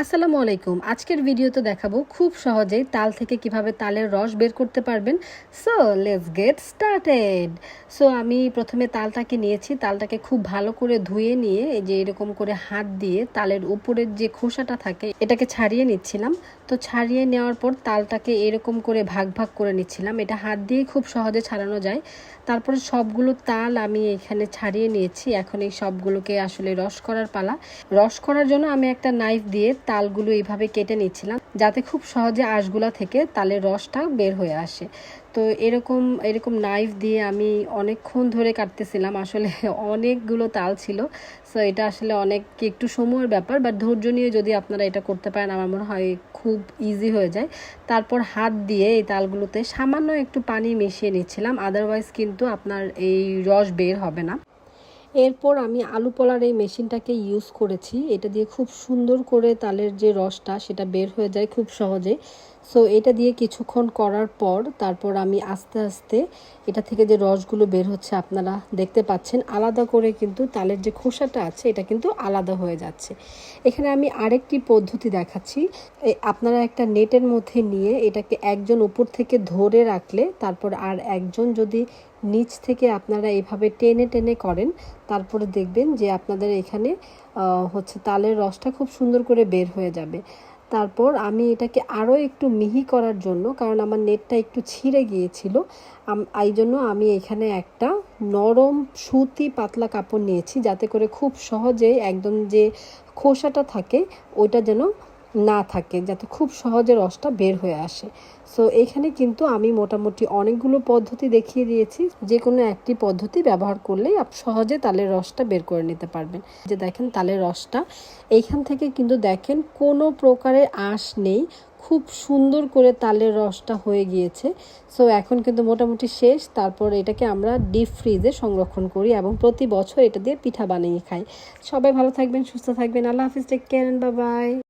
আসসালামু আলাইকুম। আজকের ভিডিওতে দেখাবো খুব সহজেই তাল থেকে কীভাবে তালের রস বের করতে পারবেন। So let's get started so আমি প্রথমে তালটাকে নিয়েছি। তালটাকে খুব ভালো করে ধুয়ে নিয়ে এই যে এরকম করে হাত দিয়ে তালের উপরের যে খোসাটা থাকে, এটাকে ছাড়িয়ে নিচ্ছিলাম। তো ছাড়িয়ে নেওয়ার পর তালটাকে এরকম করে ভাগ ভাগ করে নিচ্ছিলাম। এটা হাত দিয়ে খুব সহজে ছাড়ানো যায়। তারপরে সবগুলো তাল আমি এখানে ছাড়িয়ে নিয়েছি। এখন এই সবগুলোকে আসলে রস করার পালা। রস করার জন্য আমি একটা নাইফ দিয়ে তালগুলো এইভাবে কেটে নিচ্ছিলাম, যাতে খুব সহজে আঁশগুলা থেকে তালের রসটা বের হয়ে আসে। তো এরকম এরকম নাইফ দিয়ে আমি অনেকক্ষণ ধরে কাটতেছিলাম, আসলে অনেকগুলো তাল ছিল। সো এটা আসলে অনেক, একটু সময়ের ব্যাপার বাট ধৈর্য নিয়ে যদি আপনারা এটা করতে পারেন, আমার মনে হয় খুব ইজি হয়ে যায়। তারপর হাত দিয়ে এই তালগুলোতে সামান্য একটু পানি মিশিয়ে নিচ্ছিলাম আদারওয়াইজ কিন্তু আপনার এই রস বের হবে না। এরপর আমি আলু পোলার এই মেশিনটাকে ইউজ করেছি। এটা দিয়ে খুব সুন্দর করে তালের যে রসটা, সেটা বের হয়ে যায় খুব সহজে। সো এটা দিয়ে কিছুক্ষণ করার পর তারপর আমি আস্তে আস্তে এটা থেকে যে রসগুলো বের হচ্ছে আপনারা দেখতে পাচ্ছেন, আলাদা করে কিন্তু তালের যে খোসাটা আছে, এটা কিন্তু আলাদা হয়ে যাচ্ছে। এখানে আমি আরেকটি পদ্ধতি দেখাচ্ছি। আপনারা একটা নেটের মধ্যে নিয়ে এটাকে একজন উপর থেকে ধরে রাখলে, তারপর আর একজন যদি নিচ থেকে আপনারা এভাবে টেনে টেনে করেন। তারপরে দেখবেন যে আপনাদের এখানে হচ্ছে তালের রসটা খুব সুন্দর করে বের হয়ে যাবে। তারপর আমি এটাকে আরও একটু মিহি করার জন্য, কারণ আমার নেটটা একটু ছিঁড়ে গিয়েছিল এই জন্য আমি এখানে একটা নরম, সুতি, পাতলা কাপড় নিয়েছি, যাতে করে খুব সহজে একদম যে খোসাটা থাকে, ওইটা যেন না থাকে, যাতে খুব সহজে রসটা বের হয়ে আসে। সো এখানে কিন্তু আমি মোটামুটি অনেকগুলো পদ্ধতি দেখিয়ে দিয়েছি। যে কোনো একটি পদ্ধতি ব্যবহার করলেই আপ, সহজে তালের রসটা বের করে নিতে পারবেন। যে দেখেন, তালের রসটা এইখান থেকে কিন্তু দেখেন কোনো প্রকারের আঁশ নেই। খুব সুন্দর করে তালের রসটা হয়ে গিয়েছে। সো এখন কিন্তু মোটামুটি শেষ। তারপর এটাকে আমরা ডিপ ফ্রিজে সংরক্ষণ করি এবং প্রতি বছর এটা দিয়ে পিঠা বানিয়ে খাই। সবাই ভালো থাকবেন, সুস্থ থাকবেন। আল্লাহ হাফিজ টেক কেয়ার বাবাই